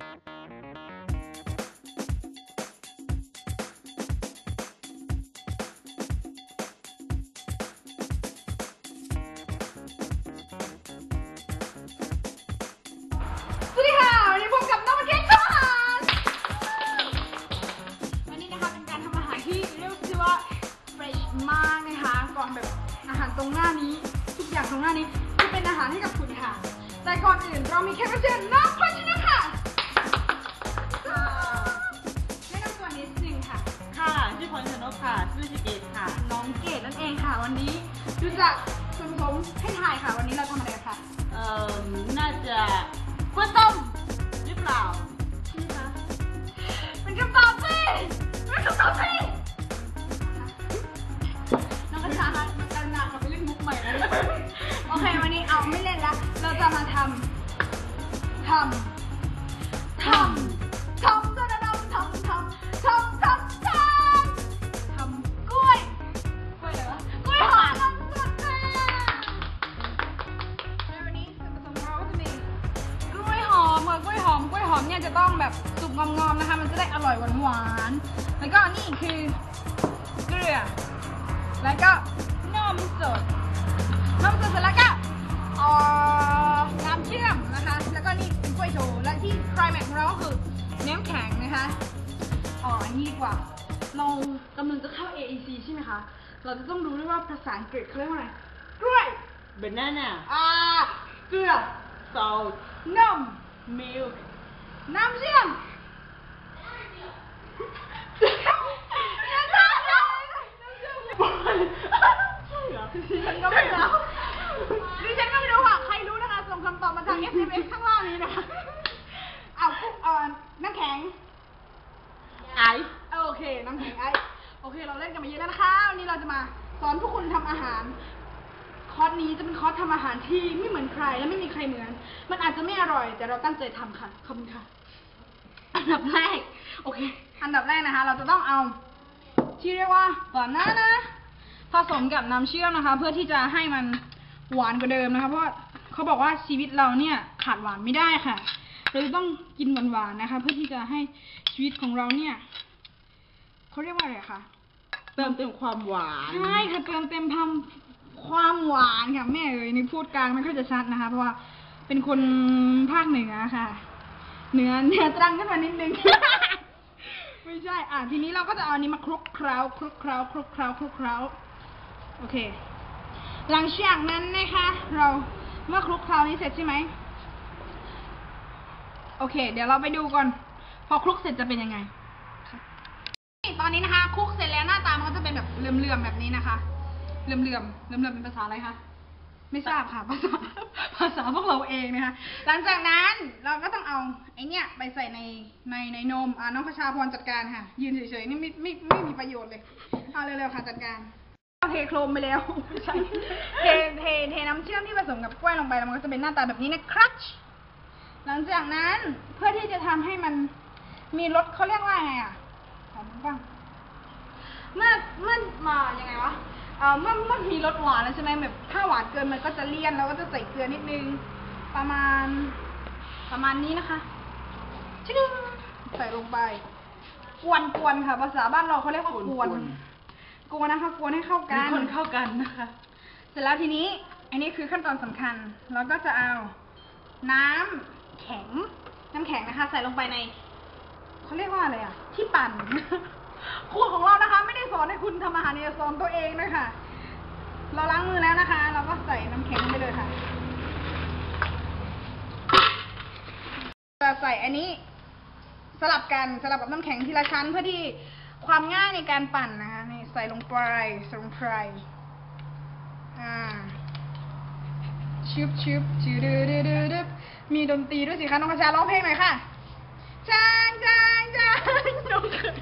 สวัสดีค่ะ วันนี้พบกับน้องมาเค้กทำอาหารวันนี้นะคะเป็นการทำอาหารที่เรียกได้ว่าเฟรชมากนะคะ ก่อนแบบอาหารตรงหน้านี้ ทุกอย่างตรงหน้านี้จะเป็นอาหารให้กับคุณค่ะ แต่ก่อนอื่นเรามีแขกรับเชิญน้องพำทำทำก็ระดำทำทำทำทำทำทำกล้วยกล้วยอะไรวะกล้วยหอมทำสดค่ะในวันนี้ส่วนผสมของเราก็จะมีกล้วยหอมค่ะกล้วยหอมกล้วยหอมเนี่ยจะต้องแบบสุกงอมๆนะคะ มันจะได้อร่อยหวานๆแล้วก็นี่คือเกลือ แล้วก็นมสดนมสดเสร็จแล้วก็น้ำเชื่อ กว่า เรากำลังจะเข้า AEC ใช่ไหมคะ เราจะต้องรู้ด้วยว่าภาษาอังกฤษเขาเรียกว่าอะไรกล้วย banana อ่าเกลือ salt นม milk น้ำเชื่อมดิฉันก็ไม่รู้ เราจะมาสอนพวกคุณทำอาหาร คอร์สนี้จะเป็นคอร์สทำอาหารที่ไม่เหมือนใครและไม่มีใครเหมือน มันอาจจะไม่อร่อย แต่เราตั้งใจทำค่ะ ขอบคุณค่ะ อันดับแรก โอเค อันดับแรกนะคะ เราจะต้องเอา ที่เรียกว่าบานานะผสมกับน้ำเชื่อมนะคะ เพื่อที่จะให้มันหวานกว่าเดิมนะคะ เพราะเขาบอกว่าชีวิตเราเนี่ยขาดหวานไม่ได้ค่ะ เราต้องกินหวานๆนะคะ เพื่อที่จะให้ชีวิตของเราเนี่ยเขาเรียกว่าอะไรคะ ติมเต็มความหวาน ใช่ค่ะเติมเต็มทำความหวานค่ะแม่เอ๋ยนี่พูดกลางไม่ค่อยจะชัดนะคะ เพราะว่าเป็นคนภาคเหนือค่ะเหนือเหนือตรังขึ้นมานิดนึง ไม่ใช่ อะทีนี้เราก็จะเอาอันนี้มาคลุกเคล้าคลุกเคล้าคลุกเคล้าคลุกเคล้าโอเค หลังจากนั้นนะคะ เราเมื่อคลุกเคล้านี้เสร็จใช่ไหมโอเค เดี๋ยวเราไปดูก่อน พอคลุกเสร็จจะเป็นยังไงตอนนี้นะคะคลุกเสร็จแล้วหน้าตามันก็จะ เหลื่อมๆแบบนี้นะคะเหลื่อมๆเหลื่อมๆเป็นภาษาอะไรคะไม่ทราบค่ะภาษาภาษาพวกเราเองนะคะหลังจากนั้นเราก็ต้องเอาไอเนี้ยไปใส่ในในในนมอ่าน้องพชาพรจัดการค่ะ ยืนเฉยๆนี่ไม่ไม่ไม่มีประโยชน์เลยเอาเร็วๆค่ะจัดการเทโครมไปแล้วไม่ใช่เทเทเทน้ำเชื่อมที่ผสมกับกล้วยลงไปแล้วมันก็จะเป็นหน้าตาแบบนี้นะครับหลังจากนั้นเพื่อที่จะทำให้มันมีรสเขาเรียกว่าไงอะหอมบ้าง เมื่อเมื่อมายังไงวะเอ่อเมื่อเมื่อมีรสหวานแล้วใช่ไหมแบบถ้าหวานเกินมันก็จะเลี่ยนแล้วก็จะใส่เกลือนิดนึง ประมาณ ประมาณนี้นะคะชิดึงใส่ลงไป กวนกวนค่ะ ภาษาบ้านเราเขาเรียกว่ากวนกวนนะคะกวนให้เข้ามีกันคนเข้ากันนะคะ เสร็จแล้วทีนี้ อันนี้คือขั้นตอนสำคัญเราก็จะเอาน้ำแข็ง น้ำแข็งนะคะ ใส่ลงไปในเขาเรียกว่าอะไรอะ ที่ปั่น ครัวของเรานะคะ ไม่ได้สอนให้คุณทำอาหารเนี่ยสอนตัวเองด้วยค่ะ เราล้างมือแล้วนะคะ เราก็ใส่น้ำแข็งไปเลยค่ะ จะใส่อันนี้สลับกันสลับกับน้ำแข็งทีละชั้นเพื่อที่ความง่ายในการปั่นนะคะนี่ใส่ลงไปใส่ลงไปอ่าชุบชุบจูดูดูดูดูมีดนตรีด้วยสิคะน้องกระชาร้องเพลงหน่อยค่ะจางจางจางน้องเคย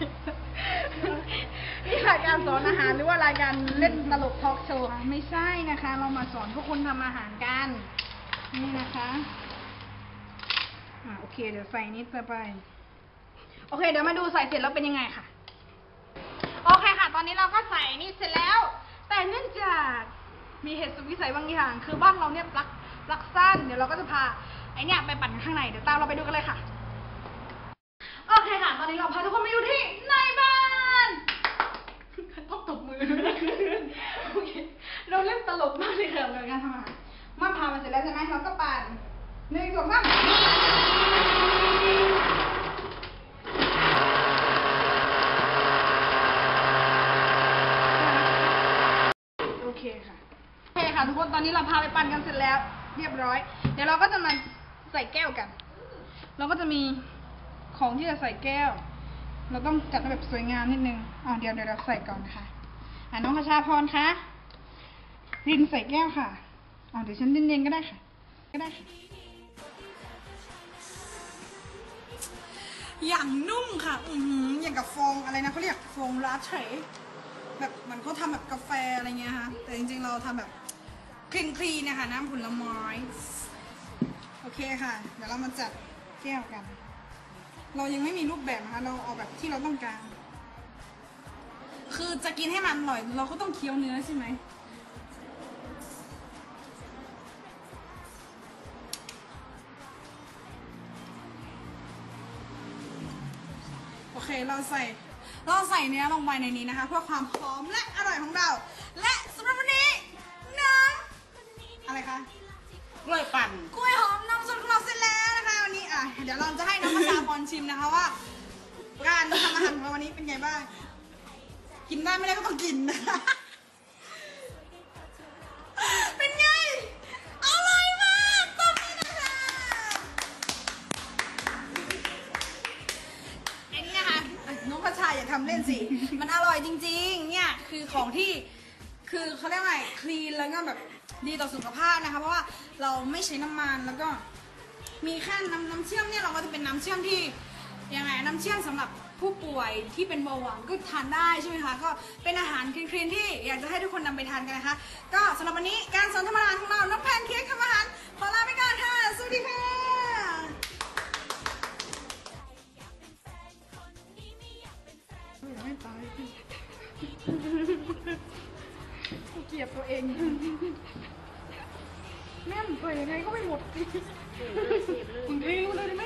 นี่รายการสอนอาหารหรือว่ารายการเล่นตลกทอล์กโชว์ไม่ใช่นะคะ เรามาสอนพวกคุณทำอาหารกัน นี่นะคะอ่าโอเค เดี๋ยวใส่นิดไป โอเค เดี๋ยวมาดูใส่เสร็จแล้วเป็นยังไงค่ะ โอเคค่ะ ตอนนี้เราก็ใส่นี่เสร็จแล้ว แต่เนื่องจากมีเหตุสุดวิสัยบางอย่าง คือบ้านเราเนี่ยปลักปลักสั้น เดี๋ยวเราก็จะพาไอเนี่ยไปปั่นข้างใน เดี๋ยวตามเราไปดูกันเลยค่ะ โอเค่ะ ตอนนี้เราพาทุกคนมาอยู่ที่ในบ้าน ต้องตบมือด้วยนะโอเคเราเล่นตลกมากเลยค่ะกับการทำอาหารมาพามาเสร็จแล้วใช่ไหมเราก็ปั่นหนึ่งสองสามโอเคค่ะ โอเคค่ะทุกคน ตอนนี้เราพาไปปั่นกันเสร็จแล้ว เรียบร้อย เดี๋ยวเราก็จะมาใส่แก้วกัน เราก็จะมีของที่จะใส่แก้ว เราต้องจัดแบบสวยงามนิดนึงอ่าเดี๋ยวเดี๋ยวเราใส่ก่อนนะคะอ่าน้องคชาพรคะรินใส่แก้วค่ะอ่าเดี๋ยวฉันเย็นๆก็ได้ค่ะ ก็ได้ อย่างนุ่มค่ะ อือหืออย่างกับฟองอะไรนะเขาเรียกฟองลาเทแบบเหมันเขาทำแบบกาแฟอะไรเงี้ยค่ะ แต่จริงๆเราทำแบบคลีนคลีนนะคะน้ำผลไม้ โอเคค่ะ เดี๋ยวเรามาจัดแก้วกัน เรายังไม่มีรูปแบบนะคะเราเอาแบบที่เราต้องการ คือจะกินให้มันอร่อย เราก็ต้องเคี้ยวเนื้อใช่ไหมโอเคเราใส่เราใส่เนื้อลงไปในนี้นะคะ เพื่อความหอมและอร่อยของเรา และสำหรับวันนี้น้ำอะไรคะกล้วยปั่นกล้วยหอมนำสดของเราเสร็จแล้วนะคะวันนี้ อะ เดี๋ยวเราจะให้น้องมาชาพรชิมนะคะว่า การทำอาหารของเราวันนี้เป็นไงบ้าง กินได้ไม่ได้ก็ต้องกินนะคะเป็นไง อร่อยมากตบมือนะคะไอ้นี่นะคะอะน้องพัชชาอย่าทำเล่นสิ มันอร่อยจริง ๆ เนี่ยคือของที่คือเขาเรียกว่าไงคลีนแล้วก็แบบดีต่อสุขภาพนะคะ เพราะว่าเราไม่ใช้น้ำมันแล้วก็ มีแค่น้ำน้ำเชื่อมเนี่ยเราก็จะเป็นน้ำเชื่อมที่ยังไงน้ำเชื่อมสำหรับผู้ป่วยที่เป็นเบาหวานก็ทานได้ใช่ไหมคะก็เป็นอาหารคลีนๆที่อยากจะให้ทุกคนนำไปทานกันนะคะ ก็สำหรับวันนี้การสอนทำอาหาของเราน้องแพนเค้กทำอาหารขอลาไปก่อนค่ะสวัสดีค่ะไม่ตายเกลียดตัวเองแม่มเผยยังไงก็ไม่หมด มึงทิ้งเลยได้ไห